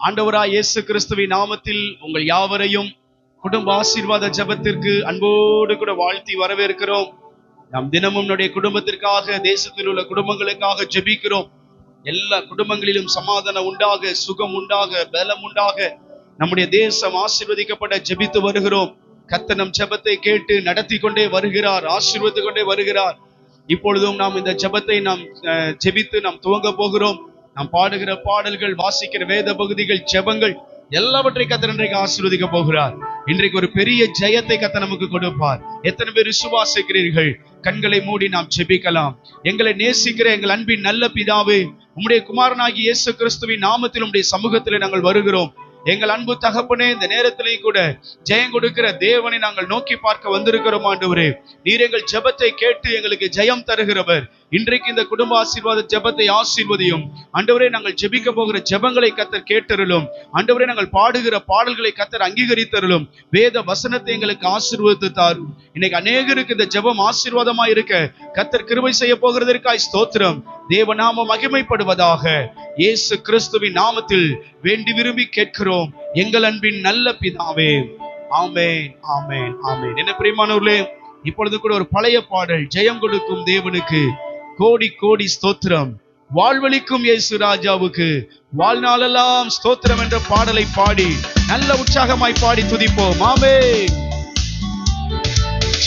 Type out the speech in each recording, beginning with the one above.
ஆண்டவராய் இயேசு கிறிஸ்துவின் நாமத்தில் உங்கள் யாவரையும் குடும்ப ஆசீர்வாத ஜெபத்திற்கு அன்போடு கூட வாழ்த்தி வரவேற்கிறோம். நாம் தினமும் நம்முடைய குடும்பத்திற்காக தேசத்தில் உள்ள குடும்பங்களுக்காக ஜெபிக்கிறோம். எல்லா குடும்பங்களிலும் சமாதானம் உண்டாக சுகம் உண்டாக பலம் உண்டாக நம்முடைய தேசம் ஆசீர்வதிக்கப்பட ஜெபித்து வருகிறோம். கர்த்தர் நம் ஜெபத்தை கேட்டு நடத்தி கொண்டே வருகிறார் ஆசீர்வதித்து கொண்டே வருகிறார். இப்பொழுதும் நாம் இந்த ஜெபத்தை நாம் அஹ், ஜெபித்து நாம் துவங்க போகிறோம். நாம் பாடுகிற பாடல்கள் வாசிக்கிற வேத பகுதிகள் செபங்கள் எல்லாவற்றை கத்தர் இன்றைக்கு ஆசீர்வதிக்க போகிறார். இன்றைக்கு ஒரு பெரிய ஜெயத்தை கத்த நமக்கு கொடுப்பார். எத்தனை பேர் விசுவாசிக்கிறீர்கள்? கண்களை மூடி நாம் ஜெபிக்கலாம். எங்களை நேசிக்கிற எங்கள் அன்பின் நல்ல பிதாவே உம்முடைய குமாரனாகி இயேசு கிறிஸ்துவின் நாமத்தில் உம்முடைய சமூகத்தில் நாங்கள் வருகிறோம். எங்கள் அன்பு தகப்பனே இந்த நேரத்திலேயும் கூட ஜெயம் கொடுக்கிற தேவனை நாங்கள் நோக்கி பார்க்க வந்திருக்கிறோம் ஆண்டவரே. நீர் எங்கள் ஜெபத்தை கேட்டு எங்களுக்கு ஜெயம் தருகிறவர். இன்றைக்கு இந்த குடும்ப ஆசீர்வாத ஜெபத்தை ஆசீர்வதியும். அண்டவரே நாங்கள் ஜெபிக்க போகிற ஜெபங்களை கத்தர் கேட்டருளும். அண்டவரே நாங்கள் பாடுகிற பாடல்களை கத்தர் அங்கீகரித்தருளும். வேத வசனத்தை எங்களுக்கு ஆசீர்வதித்து தாரும் இன்னைக்கு அநேகருக்கு இந்த ஜெபம் ஆசீர்வாதமா இருக்க கத்தர் கிருபை செய்ய போகிறதற்காய் ஸ்தோத்திரம். தேவநாம மகிமைப்படுவதாக. இயேசு கிறிஸ்துவின் நாமத்தில் வேண்டி விரும்பி கேட்கிறோம். எங்கள் அன்பின் நல்ல பிதாவே. ஆமேன் ஆமேன் ஆமேன். என்ன பிரியமானவர்களே இப்பொழுது கூட ஒரு பழைய பாடல் ஜெயம் கொடுக்கும் தேவனுக்கு கோடி கோடி ஸ்தோத்திரம். வாழ்வழிக்கும் இயேசு ராஜாவுக்கு வாழ்நாளெல்லாம் ஸ்தோத்திரம் என்ற பாடலை பாடி நல்ல உற்சாகமாய் பாடி துதிப்போம். ஆமென்.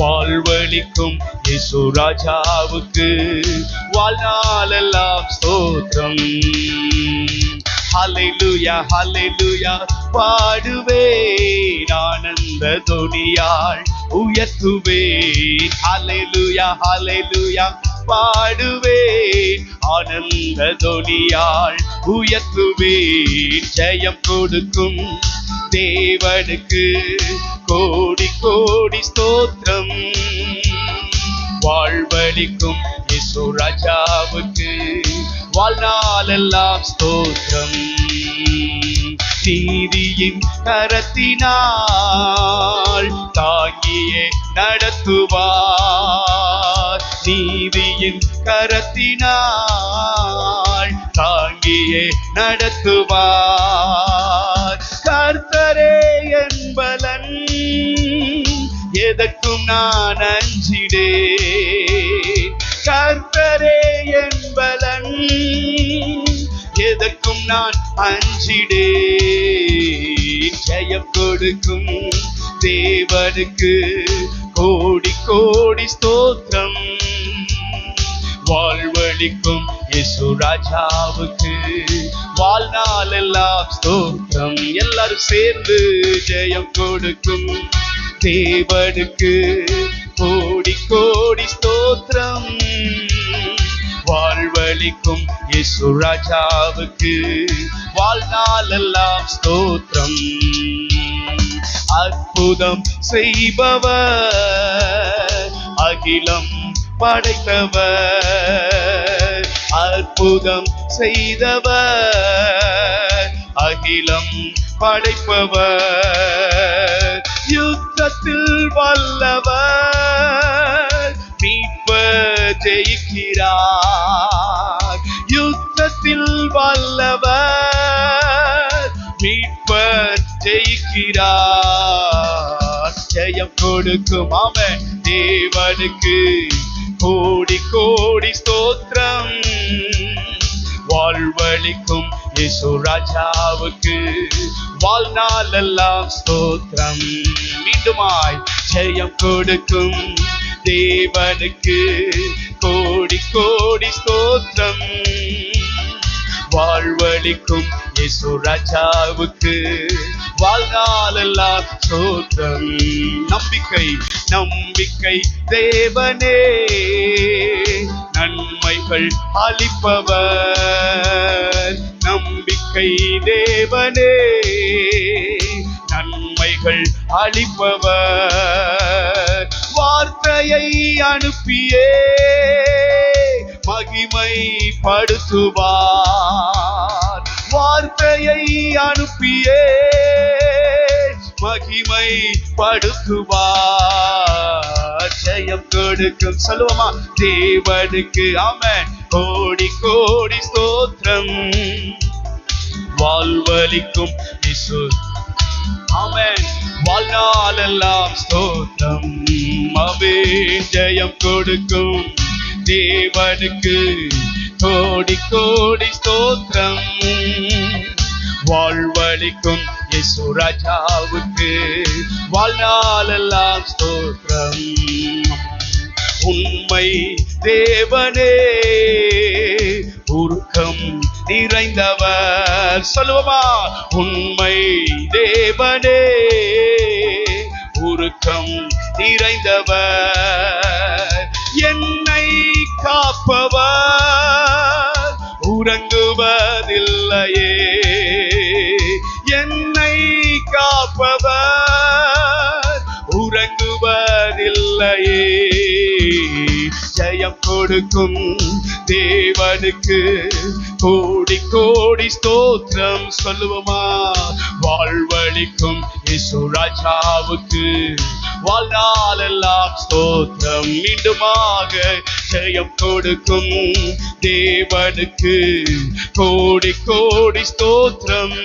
வாழ்வழிக்கும் இயேசு ராஜாவுக்கு. வாழ்நாளெல்லாம் ஸ்தோத்திரம். ஹalleluya ஹalleluya பாடுவேன் ஆனந்த துணியாள் உயர்த்துவேன். ஹalleluya ஹalleluya பாடுவேன் ஆனந்த துணியாள் உயர்த்துவேன். ஜெயம் கொடுக்கும் தேவனுக்கு கோடி கோடி ஸ்தோத்திரம். வாழ்வழிக்கும் இசு ராஜாவுக்கு வாழ்நாளெல்லாம் ஸ்தோத்திரம். நீதியின் கரத்தினால் தாங்கியே நடத்துவார். நீதியின் கரத்தினால் தாங்கியே நடத்துவார். கர்த்தரே எதற்கும் நான் அஞ்சிடேன் கர்த்தரே என்பலன் எதற்கும் நான் அஞ்சிடே. ஜெயம் கொடுக்கும் தேவனுக்கு கோடி கோடி ஸ்தோத்திரம். வாழ்வழிக்கும் இயேசு ராஜாவுக்கு வாழ்நாள் எல்லாம் ஸ்தோத்திரம். எல்லாரும் சேர்ந்து ஜெயம் கொடுக்கும் தேவனுக்கு கோடி கோடி ஸ்தோத்திரம். வாழ்வழிக்கும் இயேசு ராஜாவுக்கு. வாழ்நாளெல்லாம் ஸ்தோத்திரம். அற்புதம் செய்பவர் அகிலம் படைத்தவர். அற்புதம் செய்தவர் அகிலம் படைப்பவர். யுத்த யுத்தத்தில் வல்லவர் மீட்பர் ஜெயிக்கிறார். யுத்தத்தில் வல்லவர் மீட்பர் ஜெயிக்கிறார். ஜெயம் கொடுக்கும் அவன் தேவனுக்கு கோடி கோடி ஸ்தோத்திரம். வாழ்வழிக்கும் இயேசு ராஜாவுக்கு வாழ்நாளெல்லாம் ஸ்தோத்திரம். மீண்டுமாய் ஜெயம் கொடுக்கும் தேவனுக்கு கோடி கோடி ஸ்தோத்திரம். வாழ்வழிக்கும் இயேசு ராஜாவுக்கு வாழ்நாளெல்லாம் ஸ்தோத்திரம். நம்பிக்கை நம்பிக்கை தேவனே நன்மைகள் அளிப்பவர். நம்பிக்கை தேவனே நன்மைகள் அளிப்பவர். வார்த்தையை அனுப்பியே மகிமை படுத்துவார் வார்த்தையை அனுப்பியே மகிமை படுத்துவார் ஜெயம் கொடுக்கும். சொல்லுவோமா? தேவனுக்கு அவன் கோடி கோடி ஸ்தோத்திரம். வாழ்வழிக்கும் இசு ஆமென். வாழ்நாளெல்லாம் ஸ்தோத்திரம். அவே ஜெயம் கொடுக்கும். தேவனுக்கு கோடி கோடி ஸ்தோத்திரம். வாழ்வழிக்கும் இயேசு ராஜாவுக்கு வாழ்நாளெல்லாம் ஸ்தோத்திரம். உண்மை தேவனே உருக்கம் நிறைந்தவர். சொல்லுவமா? உண்மை தேவனே உருக்கம் நிறைந்தவர். என் ஜெயம் கொடுக்கும் தேவனுக்கு கோடி கோடி ஸ்தோத்திரம் சொல்லுவோமா? வாழ்வழிக்கும் இசுராஜாவுக்கு வாழ்நாளெல்லாம் ஸ்தோத்திரம் மீண்டுமாக ஜெயம் கொடுக்கும் தேவனுக்கு கோடி கோடி ஸ்தோத்திரம்.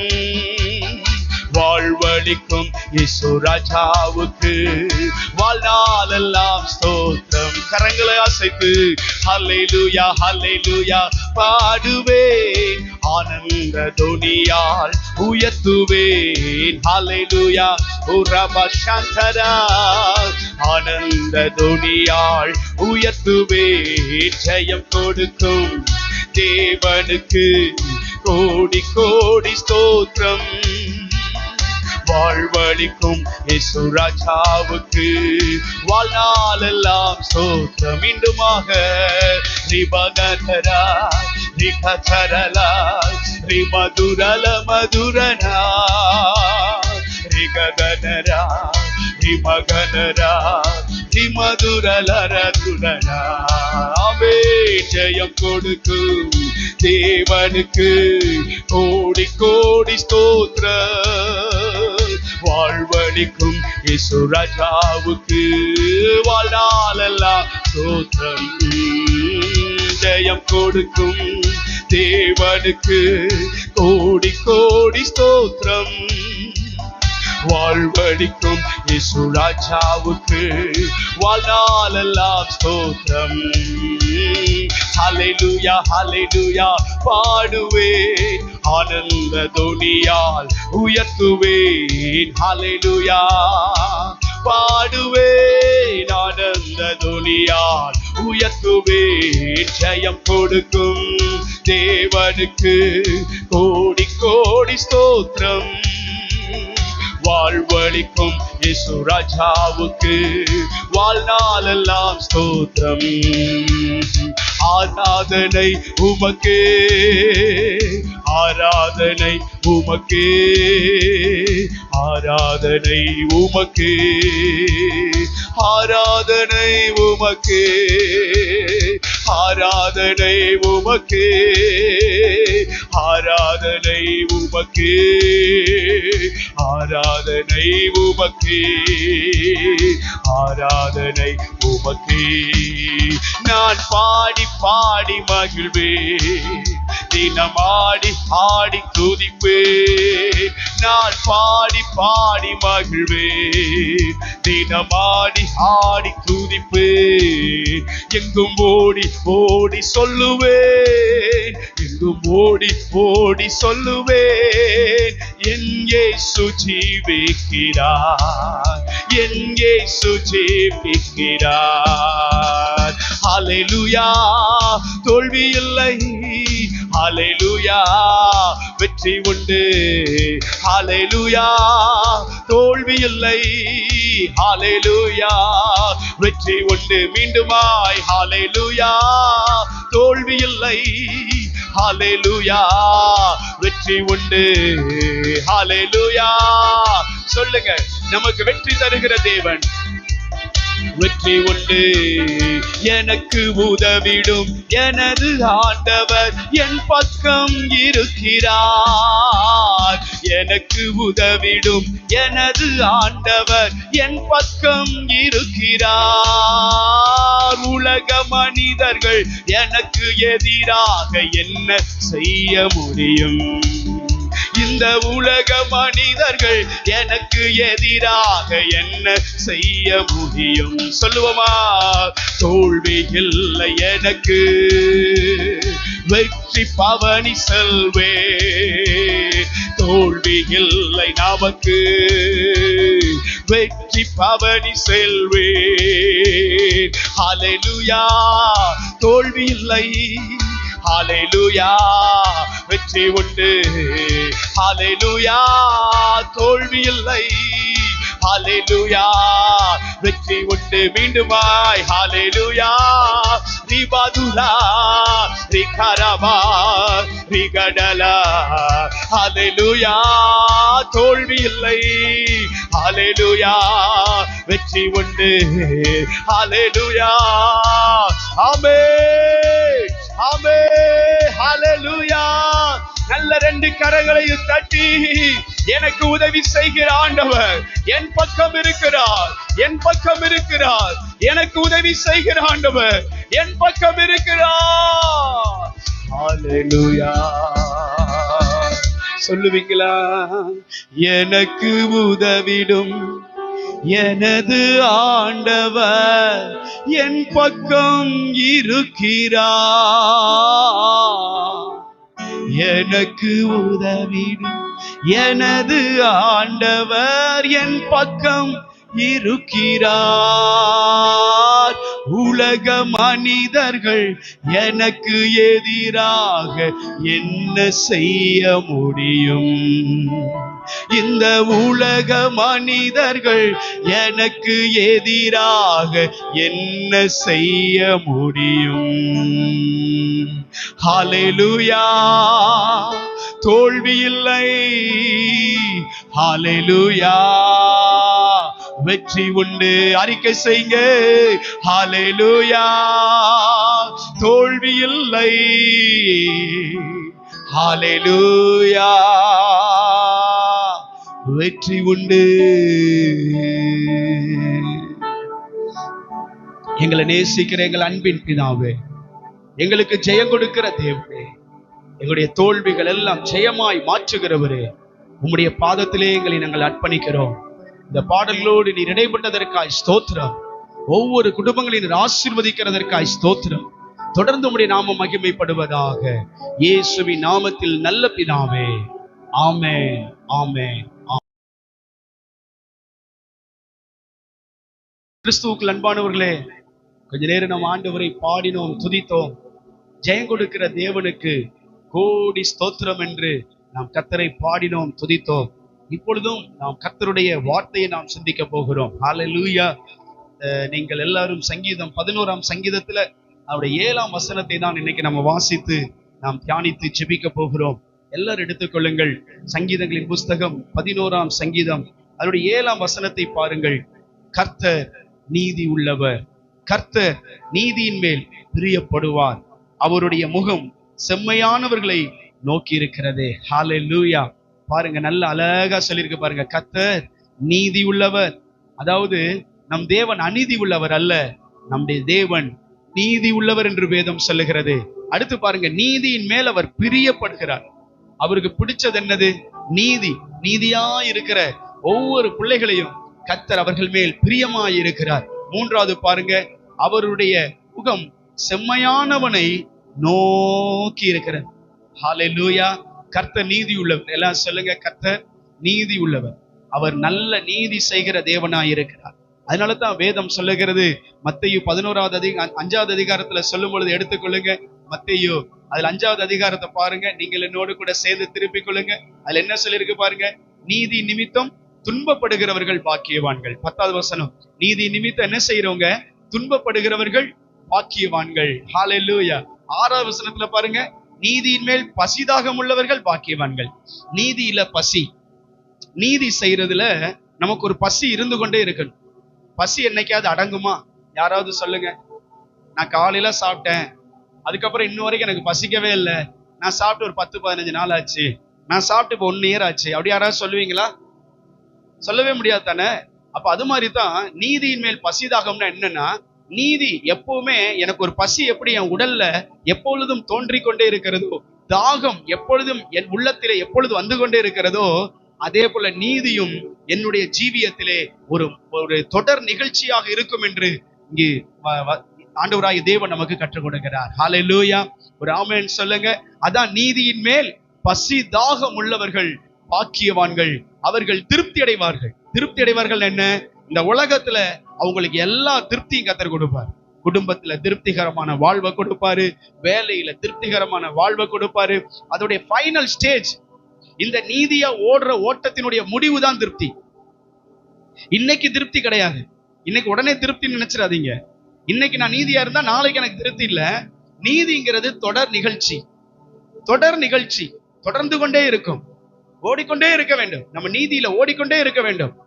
வாழ்வழிக்கும் இசு ராஜாவுக்கு. வாழ்நாளெல்லாம் ஸ்தோத்திரம். கரங்களை அசைத்து ஹல்லேலூயா ஹல்லேலூயா பாடுவேன் ஆனந்த துணியால் உயர்த்துவேன். ஹலை லூயா உரப சந்தரா. ஆனந்த துணியால் உயர்த்துவேன். ஜெயம் கொடுக்கும் தேவனுக்கு. கோடி கோடி ஸ்தோத்திரம். வாழ்வழிக்கும் இசுராஜாவுக்கு வாழ்நாளெல்லாம் சோற்ற மீண்டுமாக ரிபகதராய் ரிகதரலாய் ரிமதுரல மதுரனா ரிகதராய் மகனரா ரிமதுரலரதுரனா ஆமே ஜெயம் கொடுக்கும் தேவனுக்கு கோடி கோடி ஸ்தோத்திர. வாழ்வழிக்கும் இசு ராஜாவுக்கு வாழ்நாளெல்லாம் ஸ்தோத்திரம். ஜெயம் கொடுக்கும் தேவனுக்கு கோடி கோடி ஸ்தோத்திரம். வாழ்வடிக்கும் இசு ராஜாவுக்கு வாழ்நாளெல்லாம் ஸ்தோத்திரம். ஹலெலுயா ஹலெலுயா பாடுவேன். ஆனந்த துணியால் உயர்த்துவேன். ஹலெலுயா பாடுவேன். ஆனந்த துணியால் உயர்த்துவேன். ஜெயம் கொடுக்கும் தேவனுக்கு கோடி கோடி ஸ்தோத்திரம். வாழ்வழிக்கும் இயேசு ராஜாவுக்கு. வாழ்நாளெல்லாம் ஸ்தோத்திரம். ஆராதனை உமக்கே. ஆராதனை உமக்கே. ஆராதனை உமக்கே. ஆராதனை உமக்கே. ஆராதனை உமக்கே. ஆராதனை உமக்கே. ஆராதனை உமக்கே. ஆராதனை உமக்கே. நான் பாடி பாடி மகிழ்வே தினம் ஆடி ஆடி துதிப்பே நான் பாடி பாடி மகிழ்வே தினமாடி ஆடி துதிப்பே எங்கும் ஓடி ஓடி சொல்லுவேன். இன்னும் ஓடி ஓடி சொல்லுவேன். எங்கே சுஜீவிக்கிறார் எங்கே சுஜீவிக்கிறார் அலைலுயா தோல்வி இல்லை. அலைலுயா வெற்றி உண்டு. அலைலுயா தோல்வி இல்லை. ஹாலேலூயா வெற்றி உண்டு. மீண்டுமாய் ஹாலேலூயா தோல்வி இல்லை. ஹalleluya வெற்றி உண்டு. ஹalleluya சொல்லுங்க நமக்கு வெற்றி தருகிற தேவன். வெற்றி உண்டு. எனக்கு உதவிடும் எனது ஆண்டவர் என் பக்கம் இருக்கிறார். எனக்கு உதவிடும். எனது ஆண்டவர் என் பக்கம் இருக்கிறார். உலக மனிதர்கள் எனக்கு எதிராக என்ன செய்ய முடியும்? இந்த உலக மனிதர்கள் எனக்கு எதிராக என்ன செய்ய முடியும்? சொல்லுவோமா? தோல்வி இல்லை எனக்கு. வெற்றி பவனி செல்வே. தோல்வி இல்லை நமக்கு. வெற்றி பவனி செல்வே. ஹalleluya. தோல்வி இல்லை. ஹalleluya. வெற்றி உண்டு. ஹalleluya. தோல்வி இல்லை. ஹாலே லூயா வெற்றி உண்டு மீண்டுமாய் ஹாலே லூயா ரிபாதுலா ரிகரவா ரிகடலா ஹாலே லூயா தோல்வி இல்லை ஹாலே லூயா வெற்றி உண்டு ஹாலே லூயா ஆமே ஆமே ஹாலே லூயா நல்ல ரெண்டு கரங்களையும் தட்டி எனக்கு உதவி செய்கிற ஆண்டவர் என் பக்கம் இருக்கிறார் என் பக்கம் இருக்கிறார். எனக்கு உதவி செய்கிற ஆண்டவர் என் பக்கம் இருக்கிறார். சொல்லுவீங்களா? எனக்கு உதவிடும் எனது ஆண்டவர் என் பக்கம் இருக்கிறார். எனக்கு உதவிடும் எனது ஆண்டவர் என் பக்கம் இருக்கிறார். உலகம் மனிதர்கள் எனக்கு எதிராக என்ன செய்ய முடியும்? இந்த உலக மனிதர்கள் எனக்கு எதிராக என்ன செய்ய முடியும்? ஹalleluya. தோல்வி இல்லை. வெற்றி உண்டு. அறிக்கை செய்யுங்க ஹாலேலூயா தோல்வி இல்லை. ஹாலேலூயா வெற்றி உண்டு. எங்களை நேசிக்கிற எங்கள் அன்பின் பிதாவே எங்களுக்கு ஜெயம் கொடுக்கிற தேவனே எங்களுடைய தோல்விகள் எல்லாம் ஜெயமாய் மாற்றுகிறவரே உம்முடைய பாதத்திலே எங்களை நாங்கள் அர்ப்பணிக்கிறோம். இந்த பாடல்களோடு நீர் இடைப்பட்டதற்காய் ஸ்தோத்திரம். ஒவ்வொரு குடும்பங்களையும் நீர் ஆசீர்வதிக்கிறதற்காய் ஸ்தோத்திரம். தொடர்ந்து உடைய நாமம் மகிமைப்படுவதாக இயேசுவின் நாமத்தில் நல்ல பிதாவே. ஆமே ஆமே கிறிஸ்துவுக்கு அன்பானவர்களே கொஞ்ச நேரம் நம்ம ஆண்டவரை பாடினோம் துதித்தோம். ஜெயம் கொடுக்கிற தேவனுக்கு கோடி ஸ்தோத்திரம் என்று நாம் கத்தரை பாடினோம் துதித்தோம். இப்பொழுதும் நாம் கர்த்தருடைய வார்த்தையை நாம் சிந்திக்க போகிறோம். ஹalleluya அஹ் நீங்கள் எல்லாரும் சங்கீதம் பதினோராம் சங்கீதத்துல அவருடைய ஏழாம் வசனத்தை தான் இன்னைக்கு நம்ம வாசித்து நாம் தியானித்து ஜெபிக்க போகிறோம். எல்லாரும் எடுத்துக்கொள்ளுங்கள் சங்கீதங்களின் புஸ்தகம் பதினோராம் சங்கீதம். அதனுடைய ஏழாம் வசனத்தை பாருங்கள். கர்த்தர் நீதி உள்ளவர். கர்த்தர் நீதியின் மேல் பிரியப்படுவார். அவருடைய முகம் செம்மையானவர்களை நோக்கி இருக்கிறதே லூயா பாருங்க நல்ல அழகா சொல்லியிருக்கு பாருங்க. கத்தர் நீதி உள்ளவர் அதாவது நம் தேவன் அநீதி உள்ளவர் அல்ல நம்முடைய தேவன் நீதி உள்ளவர் என்று வேதம் சொல்லுகிறது. அடுத்து பாருங்க நீதியின் மேல் அவர் பிரியப்படுகிறார். அவருக்கு பிடிச்சது என்னது? நீதி. நீதியா இருக்கிற ஒவ்வொரு பிள்ளைகளையும் கத்தர் அவர்கள் மேல் பிரியமாய் இருக்கிறார் மூன்றாவது பாருங்க அவருடைய முகம் செம்மையானவனை நோக்கி இருக்கிறார் ஹalleluya கர்த்த நீதி உள்ளவர். எல்லாம் சொல்லுங்க கர்த்தர் நீதி உள்ளவர். அவர் நல்ல நீதி செய்கிற தேவனாய் இருக்கிறார். அதனால தான் வேதம் சொல்லுகிறது மத்தையோ பதினோராவது அதிக அஞ்சாவது அதிகாரத்துல சொல்லும் பொழுது எடுத்துக்கொள்ளுங்க மத்தையோ அதுல அஞ்சாவது அதிகாரத்தை பாருங்க நீங்கள் என்னோடு கூட சேர்ந்து திருப்பிக் கொள்ளுங்க அதுல என்ன சொல்லியிருக்கு பாருங்க நீதி நிமித்தம் துன்பப்படுகிறவர்கள் பாக்கியவான்கள். பத்தாவது வசனம் நீதி நிமித்தம் என்ன செய்யறவங்க துன்பப்படுகிறவர்கள் பாக்கியவான்கள். ஹalleluya. ஆறாவது வசனத்துல பாருங்க நீதியின் மேல் பசிதாகம் உள்ளவர்கள் பாக்கியவான்கள். நீதியில பசி. நீதி செய்யறதுல நமக்கு ஒரு பசி இருந்து கொண்டே இருக்கணும். பசி என்னைக்காவது அடங்குமா? யாராவது சொல்லுங்க. நான் காலையில சாப்பிட்டேன். அதுக்கப்புறம் இன்ன வரைக்கும் எனக்கு பசிக்கவே இல்லை. நான் சாப்பிட்டு ஒரு பத்து பதினஞ்சு நாள் ஆச்சு. நான் சாப்பிட்டு இப்போ ஒன் இயர் ஆச்சு. அப்படி யாராவது சொல்லுவீங்களா? சொல்லவே முடியாது தானே? அப்ப அது மாதிரி தான் நீதியின் மேல் பசிதாகம்னா என்னன்னா நீதி எப்பவுமே எனக்கு ஒரு பசி எப்படி என் உடல்ல எப்பொழுதும் தோன்றிக் கொண்டே இருக்கிறதோ தாகம் எப்பொழுதும் என் உள்ளத்திலே எப்பொழுது வந்து கொண்டே இருக்கிறதோ அதே போல நீதியும் என்னுடைய ஜீவியத்திலே ஒரு ஒரு தொடர் நிகழ்ச்சியாக இருக்கும் என்று இங்கு வ- வ- தேவன் நமக்கு கற்றுக் கொடுக்கிறார். லூயா ஒரு ஆமேன் சொல்லுங்க. அதான் நீதியின் மேல் பசி தாகம் உள்ளவர்கள் பாக்கியவான்கள். அவர்கள் திருப்தி அடைவார்கள். திருப்தி அடைவார்கள் என்ன? இந்த உலகத்துல அவங்களுக்கு எல்லா திருப்தியும் கத்தர் கொடுப்பார். குடும்பத்துல திருப்திகரமான வாழ்வை கொடுப்பாரு. வேலையில திருப்திகரமான வாழ்வை கொடுப்பாரு. அதோடைய ஃபைனல் ஸ்டேஜ் இந்த நீதியா ஓடுற ஓட்டத்தினுடைய முடிவு தான் திருப்தி. இன்னைக்கு திருப்தி கிடையாது. இன்னைக்கு உடனே திருப்தி நினைச்சிடாதீங்க. இன்னைக்கு நான் நீதியா இருந்தா நாளைக்கு எனக்கு திருப்தி இல்ல. நீதிங்கிறது தொடர் நிகழ்ச்சி. தொடர் நிகழ்ச்சி. தொடர்ந்து கொண்டே இருக்கும். ஓடிக்கொண்டே இருக்க வேண்டும். நம்ம நீதியில ஓடிக்கொண்டே இருக்க வேண்டும்.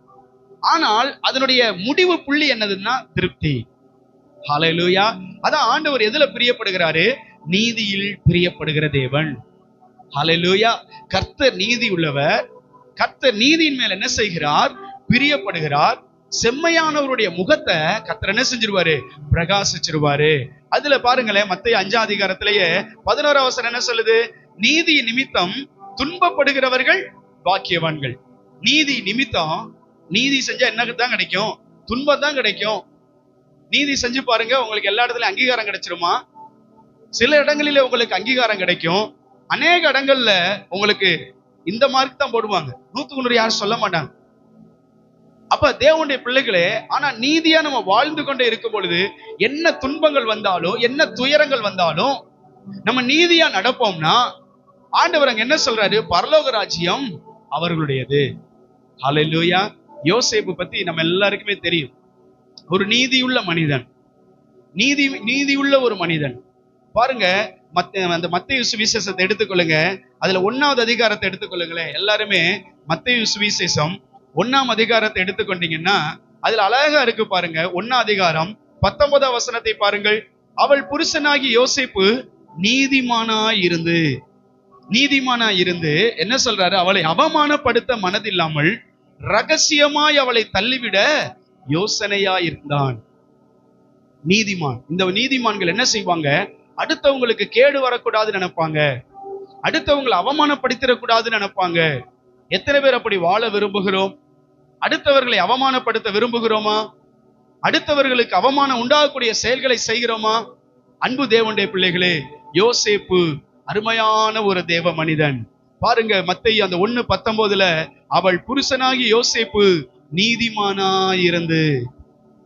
ஆனால் அதனுடைய முடிவு புள்ளி என்னதுன்னா திருப்தி. ஹலலூயா அதான் ஆண்டவர் எதுல பிரியப்படுகிறாரு? நீதியில் பிரியப்படுகிற தேவன். ஹலலூயா கர்த்தர் நீதி உள்ளவர். கர்த்தர் நீதியின் மேல் என்ன செய்கிறார்? பிரியப்படுகிறார். செம்மையானவருடைய முகத்தை கர்த்தர் என்ன செஞ்சிருவாரு? பிரகாசிச்சிருவாரு. அதுல பாருங்களேன் மத்திய அஞ்சாம் அதிகாரத்திலேயே பதினோரு அவசரம் என்ன சொல்லுது? நீதி நிமித்தம் துன்பப்படுகிறவர்கள் பாக்கியவான்கள். நீதி நிமித்தம் நீதி செஞ்சா என்ன தான் கிடைக்கும்? துன்பம் தான் கிடைக்கும். நீதி செஞ்சு பாருங்க உங்களுக்கு எல்லா இடத்துலயும் அங்கீகாரம் கிடைச்சிருமா? சில இடங்களிலே உங்களுக்கு அங்கீகாரம் கிடைக்கும். அநேக இடங்கள்ல உங்களுக்கு இந்த மார்க் தான் போடுவாங்க. நூத்துக்கு நூறு யாரும் சொல்ல மாட்டாங்க. அப்ப தேவனுடைய பிள்ளைகளே ஆனா நீதியா நம்ம வாழ்ந்து கொண்டே இருக்கும் பொழுது என்ன துன்பங்கள் வந்தாலும் என்ன துயரங்கள் வந்தாலும் நம்ம நீதியா நடப்போம்னா ஆண்டவர் அங்க என்ன சொல்றாரு? பரலோக ராஜ்யம் அவர்களுடையது. ஹalleluya யோசேப்பு பத்தி நம்ம எல்லாருக்குமே தெரியும். ஒரு நீதியுள்ள மனிதன். நீதி நீதியுள்ள ஒரு மனிதன். பாருங்க மத்த அந்த மத்திய சுவிசேஷத்தை எடுத்துக்கொள்ளுங்க. அதுல ஒன்னாவது அதிகாரத்தை எடுத்துக்கொள்ளுங்களேன். எல்லாருமே மத்திய சுவிசேஷம் ஒன்னாம் அதிகாரத்தை எடுத்துக்கொண்டீங்கன்னா அதுல அழகா இருக்கு பாருங்க ஒன்னா அதிகாரம் பத்தொன்பதாம் வசனத்தை பாருங்கள். அவள் புருஷனாகி யோசேப்பு நீதிமானா இருந்து நீதிமானா இருந்து என்ன சொல்றாரு? அவளை அவமானப்படுத்த மனதில்லாமல் ரகசியமாய் அவளை தள்ளிவிட யோசனையா இருந்தான். நீதிமான். இந்த நீதிமான்கள் என்ன செய்வாங்க? அடுத்தவங்களுக்கு கேடு வரக்கூடாதுன்னு நினைப்பாங்க. அடுத்தவங்களை அவமானப்படுத்திடக்கூடாதுன்னு நினைப்பாங்க. எத்தனை பேர் அப்படி வாழ விரும்புகிறோம்? அடுத்தவர்களை அவமானப்படுத்த விரும்புகிறோமா? அடுத்தவர்களுக்கு அவமானம் உண்டாகக்கூடிய செயல்களை செய்கிறோமா? அன்பு தேவனுடைய பிள்ளைகளே யோசேப்பு அருமையான ஒரு தேவ மனிதன். பாருங்க மத்தேயு அந்த ஒன்னு பத்தொன்பதுல அவள் புருஷனாகி யோசேப்பு நீதிமானாயிருந்து.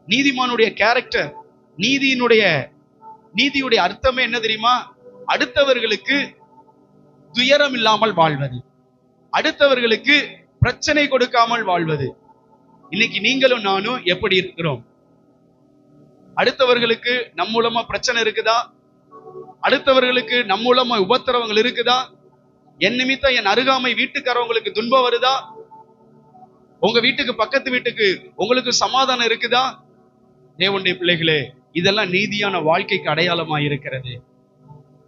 நீதிமானுடைய கேரக்டர் நீதியினுடைய நீதியுடைய அர்த்தமே என்ன தெரியுமா? அடுத்தவர்களுக்கு துயரம் இல்லாமல் வாழ்வது. அடுத்தவர்களுக்கு பிரச்சனை கொடுக்காமல் வாழ்வது. இன்னைக்கு நீங்களும் நானும் எப்படி இருக்கிறோம்? அடுத்தவர்களுக்கு நம் மூலமா பிரச்சனை இருக்குதா? அடுத்தவர்களுக்கு நம் மூலமா உபத்திரவங்கள் இருக்குதா? என் நிமித்தம் என் அருகாமை வீட்டுக்காரவங்களுக்கு துன்பம் வருதா? உங்க வீட்டுக்கு பக்கத்து வீட்டுக்கு உங்களுக்கு சமாதானம் இருக்குதா? தேவனுடைய பிள்ளைகளே இதெல்லாம் நீதியான வாழ்க்கைக்கு அடையாளமா இருக்கிறது.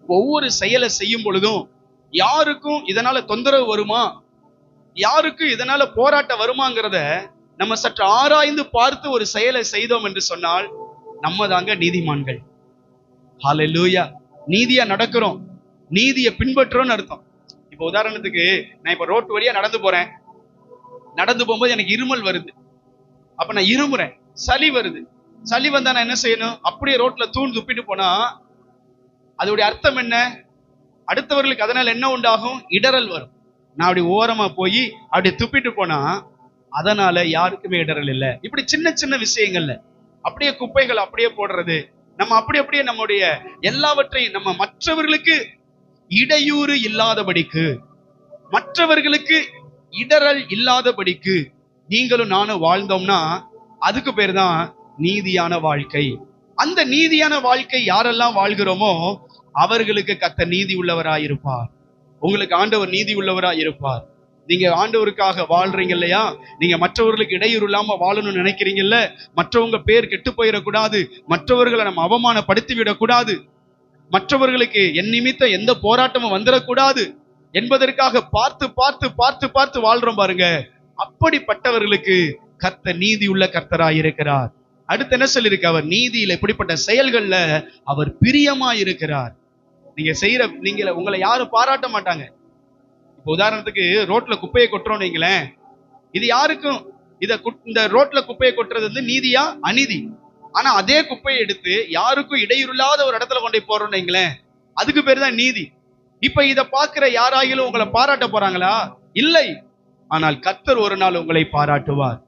ஒவ்வொரு செயலை செய்யும் பொழுதும் யாருக்கும் இதனால தொந்தரவு வருமா? யாருக்கும் இதனால போராட்டம் வருமாங்கிறத நம்ம சற்று ஆராய்ந்து பார்த்து ஒரு செயலை செய்தோம் என்று சொன்னால் நம்ம தாங்க நீதிமான்கள். ஹalleluya. நீதியா நடக்கிறோம். நீதியை பின்பற்றுறோம்னு அர்த்தம். இப்போ உதாரணத்துக்கு நான் இப்ப ரோட்டு வழியா நடந்து போறேன். நடந்து போகும்போது எனக்கு இருமல் வருது. அப்ப நான் இருமுறேன். சளி வருது. சளி வந்தா நான் என்ன செய்யணும்? அப்படியே ரோட்ல தூண் துப்பிட்டு போனா அதோடைய அர்த்தம் என்ன? அடுத்தவர்களுக்கு அதனால என்ன உண்டாகும்? இடரல் வரும். நான் அப்படி ஓரமா போய் அப்படி துப்பிட்டு போனா அதனால யாருக்குமே இடரல் இல்லை. இப்படி சின்ன சின்ன விஷயங்கள்ல. அப்படியே குப்பைகள் அப்படியே போடுறது. நம்ம அப்படி அப்படியே நம்முடைய எல்லாவற்றையும் நம்ம மற்றவர்களுக்கு இடையூறு இல்லாதபடிக்கு மற்றவர்களுக்கு இடரல் இல்லாதபடிக்கு நீங்களும் நானும் வாழ்ந்தோம்னா அதுக்கு பேர் தான் நீதியான வாழ்க்கை. அந்த நீதியான வாழ்க்கை யாரெல்லாம் வாழ்கிறோமோ அவர்களுக்கு கத்த நீதி உள்ளவராய் இருப்பார் உங்களுக்கு ஆண்டவர் நீதி உள்ளவராய் இருப்பார் நீங்க ஆண்டவருக்காக வாழ்றீங்க இல்லையா? நீங்க மற்றவர்களுக்கு இடையூறு இல்லாம வாழணும்னு நினைக்கிறீங்கல்ல? மற்றவங்க பேர் கெட்டு போயிடக்கூடாது. மற்றவர்களை நம்ம அவமானப்படுத்தி விடக்கூடாது மற்றவர்களுக்கு என் நிமித்தம் எந்த போராட்டமும் வந்துடக்கூடாது என்பதற்காக பார்த்து பார்த்து பார்த்து பார்த்து வாழ்றோம் பாருங்க. அப்படிப்பட்டவர்களுக்கு கர்த்த நீதி உள்ள கர்த்தராய் இருக்கிறார் அடுத்து என்ன சொல்லியிருக்கு? அவர் நீதியில இப்படிப்பட்ட செயல்கள்ல அவர் பிரியமா இருக்கிறார் நீங்க செய்யற நீங்க உங்களை யாரும் பாராட்ட மாட்டாங்க. இப்போ உதாரணத்துக்கு ரோட்ல குப்பையை கொட்டுறோம் நீங்களேன் இது யாருக்கும் இத குட்- இந்த ரோட்ல குப்பையை கொட்டுறது வந்து நீதியா? அநீதி. ஆனா அதே குப்பையை எடுத்து யாருக்கும் இடையூறில்லாத ஒரு இடத்துல கொண்டு போய் போறோம் வைங்களேன் அதுக்கு பேர் தான் நீதி. இப்ப இத பாக்குற யாராயிலும் உங்களை பாராட்ட போறாங்களா? இல்லை. ஆனால் கர்த்தர் ஒரு நாள் உங்களை பாராட்டுவார்.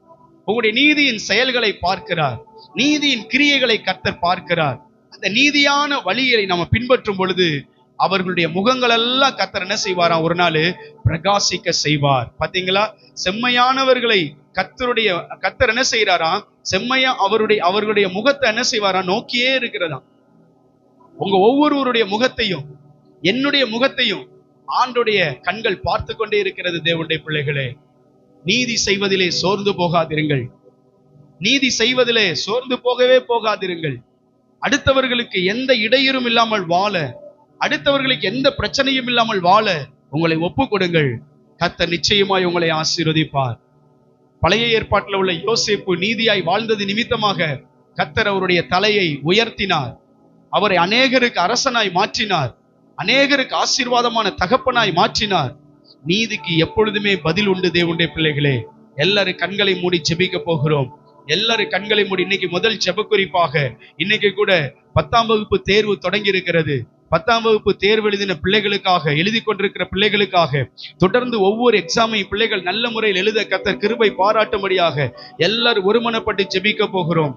உங்களுடைய நீதியின் செயல்களை பார்க்கிறார். நீதியின் கிரியைகளை கத்தர் பார்க்கிறார். அந்த நீதியான வழியை நம்ம பின்பற்றும் பொழுது அவர்களுடைய முகங்கள் எல்லாம் கத்தர் என்ன செய்வாராம்? ஒரு நாள் பிரகாசிக்க செய்வார். பாத்தீங்களா? செம்மையானவர்களை கத்தருடைய கத்தர் என்ன செய்யறாராம் செம்மையா அவருடைய அவர்களுடைய முகத்தை என்ன செய்வாராம்? நோக்கியே இருக்கிறதாம். உங்க ஒவ்வொருவருடைய முகத்தையும் என்னுடைய முகத்தையும் ஆண்டுடைய கண்கள் பார்த்து கொண்டே இருக்கிறது தேவனுடைய பிள்ளைகளே. நீதி செய்வதிலே சோர்ந்து போகாதிருங்கள். நீதி செய்வதிலே சோர்ந்து போகவே போகாதிருங்கள். அடுத்தவர்களுக்கு எந்த இடையூறும் இல்லாமல் வாழ அடுத்தவர்களுக்கு எந்த பிரச்சனையும் இல்லாமல் வாழ உங்களை ஒப்பு கொடுங்கள் கத்த நிச்சயமாய் உங்களை ஆசீர்வதிப்பார். பழைய ஏற்பாட்டில் உள்ள யோசேப்பு நீதியாய் வாழ்ந்தது நிமித்தமாக கத்தர் அவருடைய தலையை உயர்த்தினார். அவரை அநேகருக்கு அரசனாய் மாற்றினார். அநேகருக்கு ஆசீர்வாதமான தகப்பனாய் மாற்றினார். நீதிக்கு எப்பொழுதுமே பதில் உண்டு தேவனுடைய பிள்ளைகளே. எல்லாரும் கண்களை மூடி ஜெபிக்க போகிறோம். எல்லாரும் கண்களை மூடி இன்னைக்கு முதல் ஜெப குறிப்பாக இன்னைக்கு கூட பத்தாம் வகுப்பு தேர்வு தொடங்கி இருக்கிறது பத்தாம் வகுப்பு தேர்வு எழுதின பிள்ளைகளுக்காக எழுதி கொண்டிருக்கிற பிள்ளைகளுக்காக தொடர்ந்து ஒவ்வொரு எக்ஸாமையும் பிள்ளைகள் நல்ல முறையில் எழுத கத்தர் கிருபை பாராட்டும்படியாக எல்லாரும் ஒருமனப்பட்டு ஜெபிக்க போகிறோம்.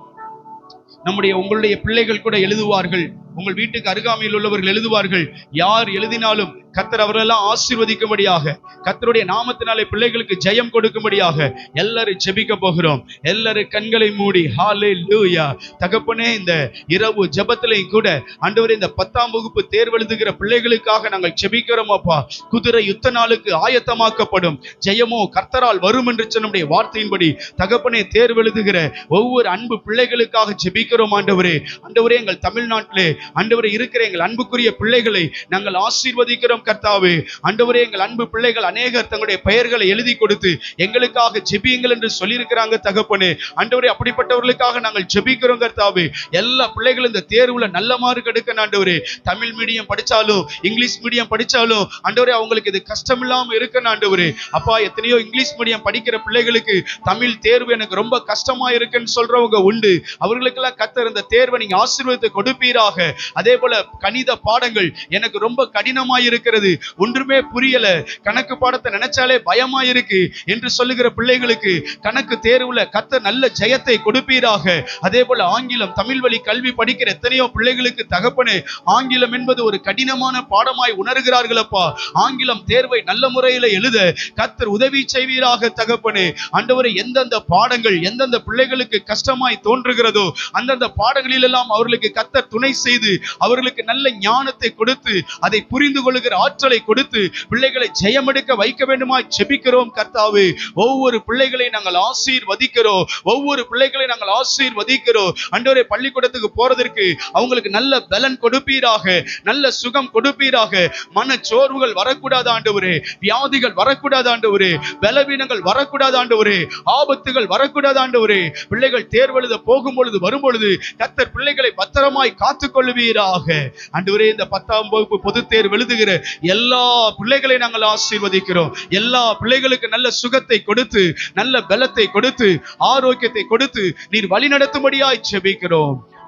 நம்முடைய உங்களுடைய பிள்ளைகள் கூட எழுதுவார்கள். உங்கள் வீட்டுக்கு அருகாமையில் உள்ளவர்கள் எழுதுவார்கள். யார் எழுதினாலும் கத்தர் அவரெல்லாம் ஆசீர்வதிக்கும்படியாக கத்தருடைய நாமத்தினாலே பிள்ளைகளுக்கு ஜெயம் கொடுக்கும்படியாக எல்லாரும் ஜெபிக்க போகிறோம். எல்லாரும் கண்களை மூடி ஹாலே லூயா தகப்பனே இந்த இரவு ஜபத்திலையும் கூட ஆண்டவரே இந்த பத்தாம் வகுப்பு தேர்வெழுதுகிற பிள்ளைகளுக்காக நாங்கள் ஜெபிக்கிறோம் அப்பா. குதிரை யுத்த நாளுக்கு ஆயத்தமாக்கப்படும். ஜெயமோ கர்த்தரால் வரும் என்று சொன்னுடைய வார்த்தையின்படி தகப்பனே தேர்வு எழுதுகிற ஒவ்வொரு அன்பு பிள்ளைகளுக்காக ஜெபிக்கிறோம் ஆண்டவரே. ஆண்டவரே எங்கள் தமிழ்நாட்டிலே அண்டவரை இருக்கிற எங்கள் அன்புக்குரிய பிள்ளைகளை நாங்கள் ஆசீர்வதிக்கிறோம் கர்த்தாவே. அண்டவரே எங்கள் அன்பு பிள்ளைகள் அநேகர் தங்களுடைய பெயர்களை எழுதி கொடுத்து எங்களுக்காக ஜெபியுங்கள் என்று சொல்லியிருக்கிறாங்க தகப்பனே. அண்டவரே அப்படிப்பட்டவர்களுக்காக நாங்கள் ஜெபிக்கிறோம் கர்த்தாவே. எல்லா பிள்ளைகளும் இந்த தேர்வுல நல்ல மார்க் எடுக்க ஆண்டவரே. தமிழ் மீடியம் படிச்சாலும் இங்கிலீஷ் மீடியம் படிச்சாலும் ஆண்டவரே அவங்களுக்கு இது கஷ்டம் இல்லாம இருக்க ஆண்டவரே. அப்பா எத்தனையோ இங்கிலீஷ் மீடியம் படிக்கிற பிள்ளைகளுக்கு தமிழ் தேர்வு எனக்கு ரொம்ப கஷ்டமா இருக்குன்னு சொல்றவங்க உண்டு. அவர்களுக்கெல்லாம் கத்தர் இந்த தேர்வை நீங்க ஆசீர்வாதத்தை கொடுப்பீராக. அதே போல கணித பாடங்கள் எனக்கு ரொம்ப கடினமா இருக்கிறது ஒன்றுமே புரியல. கணக்கு பாடத்தை நினைச்சாலே பயமா இருக்கு என்று சொல்லுகிற பிள்ளைகளுக்கு கணக்கு தேர்வுல கத்த நல்ல ஜெயத்தை கொடுப்பீராக. அதே போல ஆங்கிலம் தமிழ் வழி கல்வி படிக்கிற எத்தனையோ பிள்ளைகளுக்கு தகப்பனே ஆங்கிலம் என்பது ஒரு கடினமான பாடமாய் உணர்கிறார்களப்பா. ஆங்கிலம் தேர்வை நல்ல முறையில எழுத கத்தர் உதவி செய்வீராக தகப்பனே. அண்டவரை எந்தெந்த பாடங்கள் எந்தெந்த பிள்ளைகளுக்கு கஷ்டமாய் தோன்றுகிறதோ அந்தந்த பாடங்களில் எல்லாம் அவர்களுக்கு கத்தர் துணை செய்து செய்து அவர்களுக்கு நல்ல ஞானத்தை கொடுத்து அதை புரிந்து கொள்கிற ஆற்றலை கொடுத்து பிள்ளைகளை ஜெயமெடுக்க வைக்க வேண்டுமா செபிக்கிறோம் கர்த்தாவே. ஒவ்வொரு பிள்ளைகளை நாங்கள் ஆசீர்வதிக்கிறோம். ஒவ்வொரு பிள்ளைகளை நாங்கள் ஆசீர்வதிக்கிறோம். அன்றவரே பள்ளிக்கூடத்துக்கு போறதற்கு அவங்களுக்கு நல்ல பலன் கொடுப்பீராக. நல்ல சுகம் கொடுப்பீராக. மன சோர்வுகள் வரக்கூடாது ஆண்டவரே. வியாதிகள் வரக்கூடாது ஆண்டவரே. பலவீனங்கள் வரக்கூடாது ஆண்டவரே. ஆபத்துகள் வரக்கூடாது ஆண்டவரே. பிள்ளைகள் தேர்வெழுத போகும் பொழுது வரும் பொழுது கத்தர் பிள்ளைகளை பத்திரமாய் காத்துக்கொள்ள கொள்வீராக அன்று இந்த பத்தாம் வகுப்பு பொது தேர்வு எழுதுகிற எல்லா பிள்ளைகளை நாங்கள் ஆசீர்வதிக்கிறோம். எல்லா பிள்ளைகளுக்கு நல்ல சுகத்தை கொடுத்து நல்ல பலத்தை கொடுத்து ஆரோக்கியத்தை கொடுத்து நீர் வழி நடத்தும்படியாய்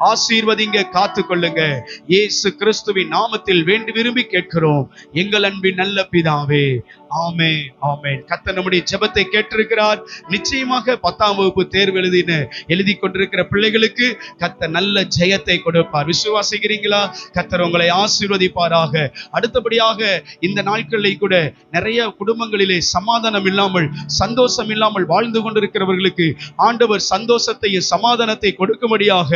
ஆசீர்வதிங்க காத்து கொள்ளுங்க இயேசு கிறிஸ்துவின் நாமத்தில் வேண்டி விரும்பி கேட்கிறோம். எங்கள் அன்பின் நல்ல பிதாவே ஆமே ஆமே கத்த நம்முடைய ஜெபத்தை கேட்டிருக்கிறார். நிச்சயமாக பத்தாம் வகுப்பு தேர்வு எழுதின எழுதி கொண்டிருக்கிற பிள்ளைகளுக்கு கத்த நல்ல ஜெயத்தை கொடுப்பார். விசுவாசிக்கிறீங்களா? கத்தர் உங்களை ஆசீர்வதிப்பாராக. அடுத்தபடியாக இந்த நாட்களில் கூட நிறைய குடும்பங்களிலே சமாதானம் இல்லாமல் சந்தோஷம் இல்லாமல் வாழ்ந்து கொண்டிருக்கிறவர்களுக்கு ஆண்டவர் சந்தோஷத்தையும் சமாதானத்தை கொடுக்கும்படியாக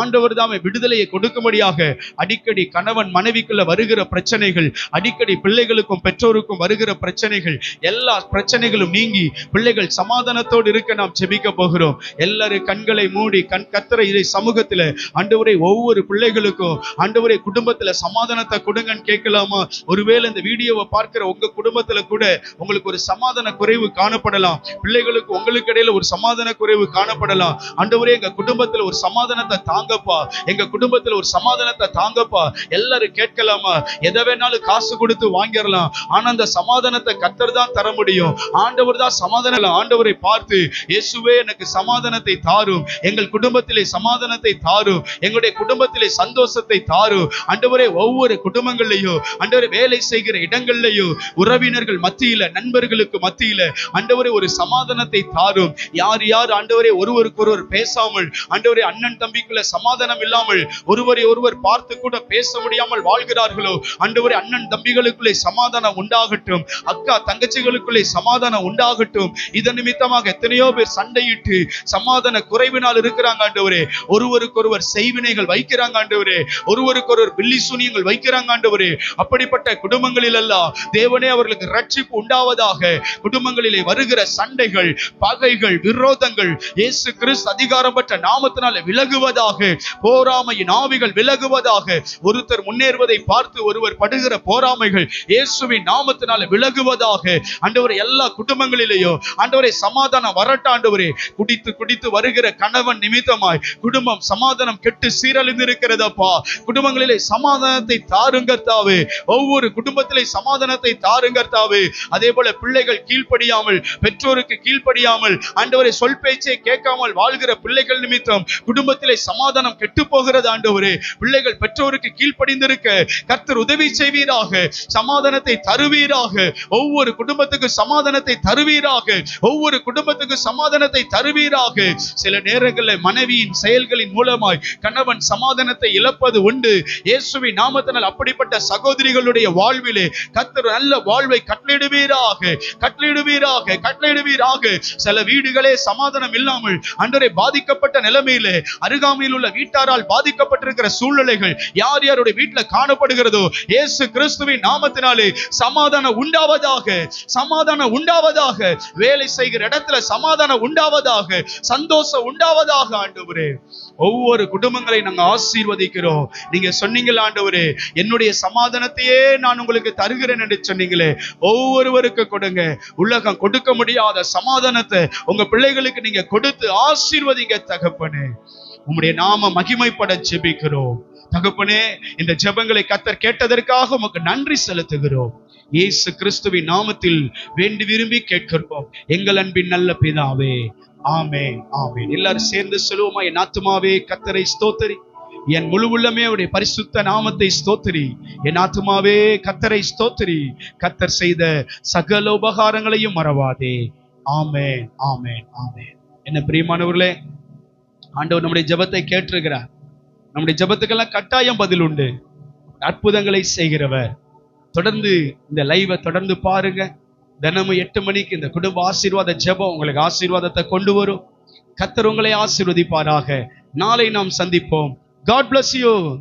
ஆண்டு ஆண்டவர் தாமே விடுதலையை கொடுக்கும்படியாக அடிக்கடி கணவன் மனைவிக்குள்ள வருகிற பிரச்சனைகள் அடிக்கடி பிள்ளைகளுக்கும் பெற்றோருக்கும் வருகிற பிரச்சனைகள் எல்லா பிரச்சனைகளும் நீங்கி பிள்ளைகள் சமாதானத்தோடு இருக்க நாம் செபிக்க போகிறோம். எல்லாரும் கண்களை மூடி கண் கத்தரை இதை சமூகத்துல ஆண்டவரை ஒவ்வொரு பிள்ளைகளுக்கும் ஆண்டவரை குடும்பத்துல சமாதானத்தை கொடுங்கன்னு கேட்கலாமா? ஒருவேளை இந்த வீடியோவை பார்க்கிற உங்க குடும்பத்துல கூட உங்களுக்கு ஒரு சமாதான குறைவு காணப்படலாம். பிள்ளைகளுக்கு உங்களுக்கு இடையில ஒரு சமாதான குறைவு காணப்படலாம். ஆண்டவரே எங்க குடும்பத்துல ஒரு சமாதானத்தை தாங்க தாங்கப்பா. எங்க குடும்பத்துல ஒரு சமாதானத்தை தாங்கப்பா. எல்லாரும் கேட்கலாமா? எதை வேணாலும் காசு கொடுத்து வாங்கிடலாம். ஆனா அந்த சமாதானத்தை கத்தர் தான் தர முடியும். ஆண்டவர் தான் சமாதானம். ஆண்டவரை பார்த்து இயேசுவே எனக்கு சமாதானத்தை தாரும். எங்கள் குடும்பத்திலே சமாதானத்தை தாரும். எங்களுடைய குடும்பத்திலே சந்தோஷத்தை தாரும். ஆண்டவரே ஒவ்வொரு குடும்பங்கள்லையும் ஆண்டவரே வேலை செய்கிற இடங்கள்லையும் உறவினர்கள் மத்தியில நண்பர்களுக்கு மத்தியில ஆண்டவரே ஒரு சமாதானத்தை தாரும். யார் யார் ஆண்டவரே ஒருவருக்கு ஒருவர் பேசாமல் ஆண்டவரே அண்ணன் தம்பிக்குள்ள சமாதானம் இல்லாமல் ஒருவரை ஒருவர் பார்த்து கூட பேச முடியாமல் வாழ்கிறார்களோ? அன்றுவரை அண்ணன் தம்பிகளுக்குள்ளே சமாதானம் உண்டாகட்டும். அக்கா தங்கச்சிகளுக்குள்ளே சமாதானம் உண்டாகட்டும். இதன் நிமித்தமாக எத்தனையோ பேர் சண்டையிட்டு சமாதான குறைவினால் இருக்கிறாங்க ஆண்டவரே ஒருவருக்கொருவர் செய்வினைகள் வைக்கிறாங்க ஆண்டவரே ஒருவருக்கொருவர் பில்லி சூனியங்கள் வைக்கிறாங்க ஆண்டவரே அப்படிப்பட்ட குடும்பங்களில் எல்லாம் தேவனே அவர்களுக்கு ரட்சிப்பு உண்டாவதாக. குடும்பங்களிலே வருகிற சண்டைகள் பகைகள் விரோதங்கள் இயேசு கிறிஸ்து அதிகாரம் பெற்ற நாமத்தினால விலகுவதாக. போராமையின் ஆவிகள் விலகுவதாக ஒருத்தர் முன்னேறுவதை பார்த்து ஒருவர் படுகிற போராமைகள் இயேசுவின் நாமத்தினால விலகுவதாக. ஆண்டவரை எல்லா குடும்பங்களிலேயும் ஆண்டவரை சமாதானம் வரட்ட ஆண்டவரே குடித்து குடித்து வருகிற கணவன் நிமித்தமாய் குடும்பம் சமாதானம் கெட்டு சீரழிந்து இருக்கிறதப்பா குடும்பங்களிலே சமாதானத்தை தாருங்கர்த்தாவே ஒவ்வொரு குடும்பத்திலே சமாதானத்தை தாருங்கர்த்தாவே அதே போல பிள்ளைகள் கீழ்ப்படியாமல் பெற்றோருக்கு கீழ்ப்படியாமல் ஆண்டவரை சொல் பேச்சை கேட்காமல் வாழ்கிற பிள்ளைகள் நிமித்தம் குடும்பத்திலே சமாதானம் கெட்டு போகிறது ஆண்டவரே. பிள்ளைகள் பெற்றோருக்கு கீழ்ப்படிந்திருக்க கர்த்தர் உதவி செய்வீராக சமாதானத்தை தருவீராக ஒவ்வொரு குடும்பத்துக்கு சமாதானத்தை தருவீராக ஒவ்வொரு குடும்பத்துக்கு சமாதானத்தை தருவீராக. சில நேரங்களில் மனைவியின் செயல்களின் மூலமாய் கணவன் சமாதானத்தை இழப்பது உண்டு. இயேசுவி நாமத்தினால் அப்படிப்பட்ட சகோதரிகளுடைய வாழ்விலே கர்த்தர் நல்ல வாழ்வை கட்டளிடுவீராக கட்டளிடுவீராக கட்டளிடுவீராக சில வீடுகளே சமாதானம் இல்லாமல் அன்றரை பாதிக்கப்பட்ட நிலைமையிலே அருகாமையில் உள்ள வீட்டாரால் பாதிக்கப்பட்டிருக்கிற சூழ்நிலைகள் யார் யாருடைய வீட்டுல காணப்படுகிறதோ இயேசு கிறிஸ்துவின் நாமத்தினாலே சமாதானம் உண்டாவதாக சமாதானம் உண்டாவதாக வேலை செய்கிற இடத்துல சமாதானம் உண்டாவதாக சந்தோஷம் உண்டாவதாக ஆண்டவரே. ஒவ்வொரு குடும்பங்களை நாங்க ஆசீர்வதிக்கிறோம். நீங்க சொன்னீங்களா ஆண்டவரே என்னுடைய சமாதானத்தையே நான் உங்களுக்கு தருகிறேன் என்று சொன்னீங்களே. ஒவ்வொருவருக்கு கொடுங்க. உலகம் கொடுக்க முடியாத சமாதானத்தை உங்க பிள்ளைகளுக்கு நீங்க கொடுத்து ஆசீர்வதிங்க தகப்பனே. உம்முடைய நாம மகிமைப்பட ஜெபிக்கிறோம். தகப்பனே இந்த ஜெபங்களை கத்தர் கேட்டதற்காக உமக்கு நன்றி செலுத்துகிறோம். இயேசு கிறிஸ்துவின் நாமத்தில் வேண்டி விரும்பி கேட்கிறோம் எங்கள் அன்பின் நல்ல பிதாவே ஆமே ஆமே எல்லாரும் சேர்ந்து சொல்லுவோமா என் ஆத்துமாவே கத்தரை ஸ்தோத்தரி. என் முழு உள்ளமே அவருடைய பரிசுத்த நாமத்தை ஸ்தோத்திரி. என் ஆத்துமாவே கத்தரை ஸ்தோத்திரி. கத்தர் செய்த சகல உபகாரங்களையும் மறவாதே. ஆமே ஆமே ஆமே என்ன பிரியமானவர்களே ஆண்டவர் நம்முடைய ஜெபத்தை கேட்டிருக்கிறார். நம்முடைய ஜெபத்துக்கெல்லாம் கட்டாயம் பதில் உண்டு. அற்புதங்களை செய்கிறவர். தொடர்ந்து இந்த லைவை தொடர்ந்து பாருங்க. தினமும் எட்டு மணிக்கு இந்த குடும்ப ஆசீர்வாத ஜெபம் உங்களுக்கு ஆசீர்வாதத்தை கொண்டு வரும். கத்தர் உங்களை ஆசீர்வதிப்பாராக. நாளை நாம் சந்திப்போம். God bless you